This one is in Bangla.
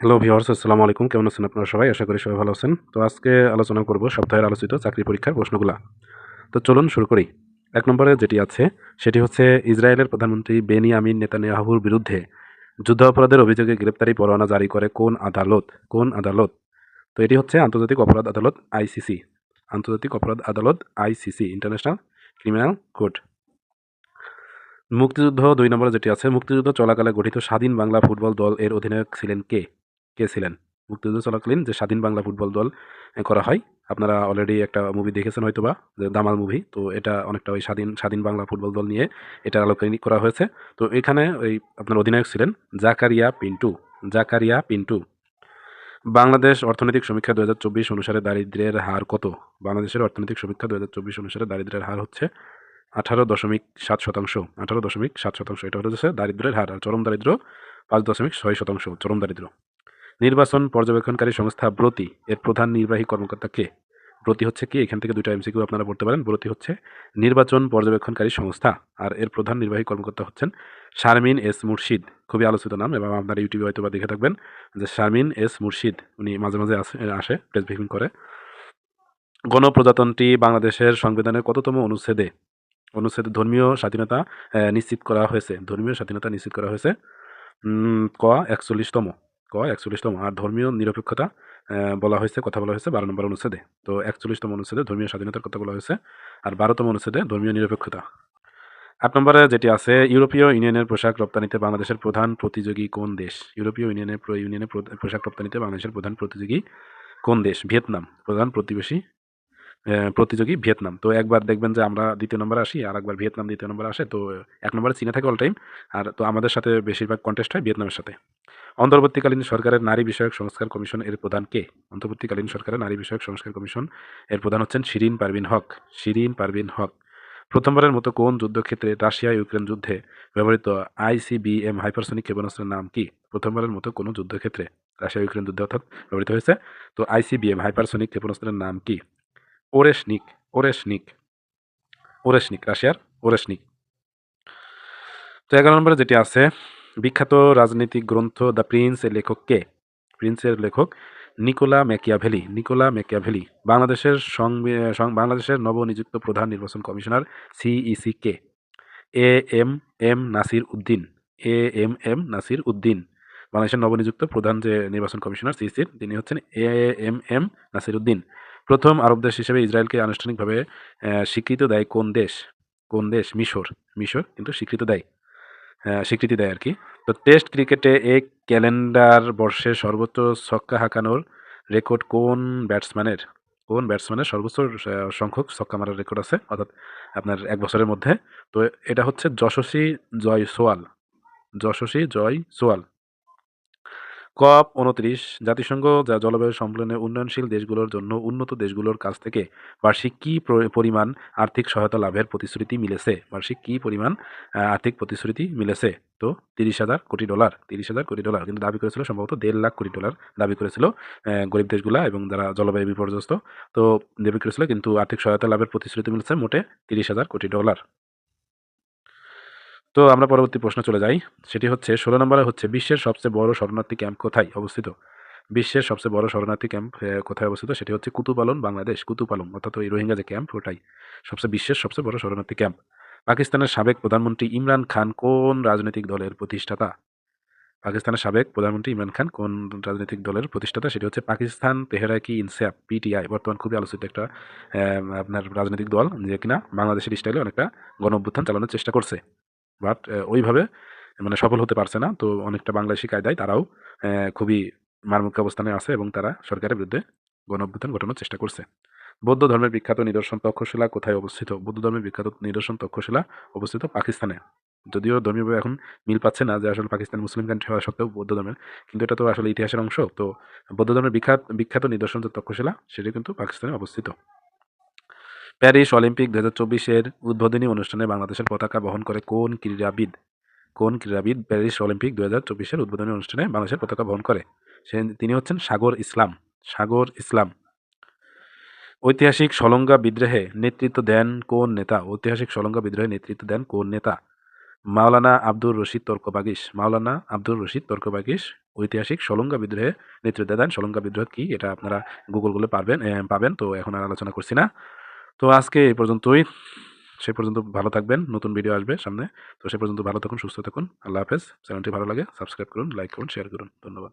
হ্যালো ভিওর্স আসসালামু আলাইকুম। কেমন আছেন আপনারা সবাই? আশা করি সবাই ভালো আছেন। তো আজকে আলোচনা করব সপ্তাহের আলোচিত চাকরি পরীক্ষার প্রশ্নগুলা। তো চলুন শুরু করি। এক নম্বরে যেটি আছে, সেটি হচ্ছে ইসরায়েলের প্রধানমন্ত্রী বেনিয়ামিন নেতানিয়াহুর বিরুদ্ধে যুদ্ধ অপরাধের অভিযোগে গ্রেপ্তারি পরোয়ানা জারি করে কোন আদালত? কোন আদালত? তো এটি হচ্ছে আন্তর্জাতিক অপরাধ আদালত, আইসিসি। আন্তর্জাতিক অপরাধ আদালত, আইসিসি, ইন্টারন্যাশনাল ক্রিমিনাল কোর্ট। মুক্তিযুদ্ধ দুই নম্বরে যেটি আছে, মুক্তিযুদ্ধ চলাকালে গঠিত স্বাধীন বাংলা ফুটবল দল এর অধিনায়ক ছিলেন কে? কে ছিলেন? মুক্তিযুদ্ধ চলাকালীন যে স্বাধীন বাংলা ফুটবল দল করা হয়, আপনারা অলরেডি একটা মুভি দেখেছেন হয়তোবা, যে দামাল মুভি তো এটা অনেকটা ওই স্বাধীন স্বাধীন বাংলা ফুটবল দল নিয়ে এটা আলোচনা করা হয়েছে। তো এখানে ওই আপনার অধিনায়ক ছিলেন জাকারিয়া পিন্টু জাকারিয়া পিন্টু। বাংলাদেশ অর্থনৈতিক সমীক্ষা দু হাজার চব্বিশ অনুসারে দারিদ্র্যের হার কত? বাংলাদেশের অর্থনৈতিক সমীক্ষা দু হাজার চব্বিশ অনুসারে দারিদ্র্যের হার হচ্ছে আঠারো দশমিক সাত শতাংশ, আঠারো দশমিক সাত শতাংশ, এটা হচ্ছে দারিদ্র্যের হার, আর চরম দারিদ্র্য পাঁচ দশমিক ছয় শতাংশ, চরম দারিদ্র্য নির্বাচন পর্যবেক্ষণকারী সংস্থা ব্রতি এর প্রধান নির্বাহী কর্মকর্তা কে? ব্রতি হচ্ছে কি? এখান থেকে দুটো এমসিকিউ আপনারা পড়তে পারেন। ব্রতি হচ্ছে নির্বাচন পর্যবেক্ষণকারী সংস্থা আর এর প্রধান নির্বাহী কর্মকর্তা হচ্ছেন শারমিন এস মুর্শিদ। খুবই আলোচিত নাম এবং আপনারা ইউটিউবে হয়তো বা দেখে থাকবেন যে শারমিন এস মুর্শিদ, উনি মাঝে মাঝে আসে প্রেস ব্রিফিং করে। গণপ্রজাতন্ত্রী বাংলাদেশের সংবিধানের কততম অনুচ্ছেদে? অনুচ্ছেদে ধর্মীয় স্বাধীনতা নিশ্চিত করা হয়েছে। ধর্মীয় স্বাধীনতা নিশ্চিত করা হয়েছে। ক, একচল্লিশতম। ক একচল্লিশতম। আর ধর্মীয় নিরপেক্ষতা বলা হয়েছে, কথা বলা হয়েছে, বারো নম্বর অনুচ্ছেদে। তো একচল্লিশতম অনুচ্ছেদে ধর্মীয় স্বাধীনতার কথা বলা হয়েছে। আর বারোতম অনুচ্ছেদে ধর্মীয় নিরপেক্ষতা। আট নম্বরে যেটি আছে, ইউরোপীয় ইউনিয়নের পোশাক রপ্তানিতে বাংলাদেশের প্রধান প্রতিযোগী কোন দেশ? ইউরোপীয় ইউনিয়নের ইউনিয়নের পোশাক রপ্তানিতে বাংলাদেশের প্রধান প্রতিযোগী কোন দেশ? ভিয়েতনাম, প্রধান প্রতিবেশী প্রতিযোগী ভিয়েতনাম। তো একবার দেখবেন যে আমরা দ্বিতীয় নম্বরে আসি, আর একবার ভিয়েতনাম দ্বিতীয় নম্বরে আসে, তো এক নম্বরে চীনে থাকে অল টাইম আর তো আমাদের সাথে বেশিরভাগ কন্টেস্ট হয় ভিয়েতনামের সাথে। অন্তর্বর্তীকালীন সরকারের নারী বিষয়ক সংস্কার কমিশন এর প্রধান কে? অন্তর্বর্তীকালীন সরকারের নারী বিষয়ক সংস্কার কমিশন এর প্রধান হচ্ছেন শিরিন পারভিন হক। শিরিন পারভিন হক। প্রথমবারের মতো কোন যুদ্ধক্ষেত্রে রাশিয়া ইউক্রেন যুদ্ধে ব্যবহৃত আইসিবিএম হাইপারসনিক ক্ষেপণাস্ত্রের নাম কি? প্রথমবারের মতো কোনো যুদ্ধক্ষেত্রে রাশিয়া ইউক্রেন যুদ্ধে অর্থাৎ ব্যবহৃত হয়েছে। তো আইসিবিএম হাইপারসনিক ক্ষেপণাস্ত্রের নাম কি? ওরেশনিক ওরেশনিক ওরেশনিক রাশিয়ার ওরেশনিক তো এগারো নম্বরে যেটি আছে, বিখ্যাত রাজনৈতিক গ্রন্থ দ্য প্রিন্স এর লেখক কে? প্রিন্সের লেখক নিকোলা ম্যাকিয়াভেলি নিকোলা ম্যাকিয়াভেলি, বাংলাদেশের সং- বাংলাদেশের নবনিযুক্ত প্রধান নির্বাচন commissioner CEC K? A M M Nasir Uddin, A M M Nasir Uddin, বাংলাদেশের নবনিযুক্ত প্রধান যে নির্বাচন কমিশনার সিইসির তিনি হচ্ছেন A M M Nasir Uddin. প্রথম আরব দেশ হিসেবে ইসরায়েলকে আনুষ্ঠানিকভাবে স্বীকৃত দেয় কোন দেশ? কোন দেশ? মিশর। মিশর কিন্তু স্বীকৃত দেয়। স্বীকৃতি দেয় আর কি তো টেস্ট ক্রিকেটে এক ক্যালেন্ডার বর্ষে সর্বোচ্চ ছক্কা হাঁকানোর রেকর্ড কোন ব্যাটসম্যানের? কোন ব্যাটসম্যানের সর্বোচ্চ সংখ্যক ছক্কা মারার রেকর্ড আছে? অর্থাৎ আপনার এক বছরের মধ্যে। তো এটা হচ্ছে যশস্বী জয় সোয়াল যশস্বী জয় সোয়াল কপ উনত্রিশ, জাতিসংঘ যা জলবায়ু সম্মেলনে উন্নয়নশীল দেশগুলোর জন্য উন্নত দেশগুলোর কাছ থেকে বার্ষিক কী পরিমাণ আর্থিক সহায়তা লাভের প্রতিশ্রুতি মিলেছে? বার্ষিক কী পরিমাণ আর্থিক প্রতিশ্রুতি মিলেছে? তো তিরিশ হাজার কোটি ডলার, তিরিশ হাজার কোটি ডলার কিন্তু দাবি করেছিল সম্ভবত দেড় লাখ কোটি ডলার দাবি করেছিল গরিব দেশগুলা এবং যারা জলবায়ু বিপর্যস্ত। তো দাবি করেছিল কিন্তু আর্থিক সহায়তা লাভের প্রতিশ্রুতি মিলেছে মোটে তিরিশ হাজার কোটি ডলার। তো আমরা পরবর্তী প্রশ্ন চলে যাই। সেটি হচ্ছে, ষোলো নম্বরে হচ্ছে, বিশ্বের সবচেয়ে বড় শরণার্থী ক্যাম্প কোথায় অবস্থিত? বিশ্বের সবচেয়ে বড় শরণার্থী ক্যাম্প কোথায় অবস্থিত? সেটি হচ্ছে কুতুপালন বাংলাদেশ। কুতুপালন অর্থাৎ ওই রোহিঙ্গা যে ক্যাম্প, ওটাই সবচেয়ে বিশ্বের সবচেয়ে বড় শরণার্থী ক্যাম্প। পাকিস্তানের সাবেক প্রধানমন্ত্রী ইমরান খান কোন রাজনৈতিক দলের প্রতিষ্ঠাতা? পাকিস্তানের সাবেক প্রধানমন্ত্রী ইমরান খান কোন রাজনৈতিক দলের প্রতিষ্ঠাতা? সেটি হচ্ছে পাকিস্তান তেহরাকি ইনসাফ, পিটিআই, বর্তমান খুবই আলোচিত একটা আপনার রাজনৈতিক দল, যে কিনা বাংলাদেশের স্টাইলে অনেকটা গণ অভ্যুত্থান চালানোর চেষ্টা করছে। বাট ওইভাবে মানে সফল হতে পারছে না। তো অনেকটা বাংলাদেশি কায়দায় তারাও খুবই মারমুখী অবস্থানে আছে এবং তারা সরকারের বিরুদ্ধে গণ অভ্যুত্থান ঘটানোর চেষ্টা করছে। বৌদ্ধ ধর্মের বিখ্যাত নিদর্শন তক্ষশিলা কোথায় অবস্থিত? বৌদ্ধ ধর্মের বিখ্যাত নিদর্শন তক্ষশিলা অবস্থিত পাকিস্তানে। যদিও ধর্মীয়ভাবে এখন মিল পাচ্ছে না যে আসলে পাকিস্তান মুসলিম কান্ট্রি হওয়া সত্ত্বেও বৌদ্ধ ধর্মের, কিন্তু এটা তো আসলে ইতিহাসের অংশ। তো বৌদ্ধ ধর্মের বিখ্যাত বিখ্যাত নিদর্শন যে তক্ষশিলা, সেটি কিন্তু পাকিস্তানে অবস্থিত। প্যারিস অলিম্পিক দু হাজার চব্বিশের উদ্বোধনী অনুষ্ঠানে বাংলাদেশের পতাকা বহন করে কোন ক্রীড়াবিদ? কোন ক্রীড়াবিদ প্যারিস অলিম্পিক দু হাজার চব্বিশের উদ্বোধনী অনুষ্ঠানে বাংলাদেশের পতাকা বহন করে? সে, তিনি হচ্ছেন সাগর ইসলাম। সাগর ইসলাম। ঐতিহাসিক সলঙ্গা বিদ্রোহে নেতৃত্ব দেন কোন নেতা? ঐতিহাসিক সলঙ্গা বিদ্রোহে নেতৃত্ব দেন কোন নেতা? মাওলানা আব্দুর রশিদ তর্কবাগিস। মাওলানা আব্দুর রশিদ তর্কবাগিস ঐতিহাসিক সলঙ্গা বিদ্রোহে নেতৃত্ব দেন। সলঙ্গা বিদ্রোহ কি? এটা আপনারা গুগলগুলো পারবেন পাবেন। তো এখন আর আলোচনা করছি না। তো আজকে এই পর্যন্তই। সে পর্যন্ত ভালো থাকবেন, নতুন ভিডিও আসবে সামনে। তো সে পর্যন্ত ভালো থাকুন, সুস্থ থাকুন। আল্লাহ হাফেজ। চ্যানেলটি ভালো লাগে সাবস্ক্রাইব করুন লাইক করুন শেয়ার করুন। ধন্যবাদ।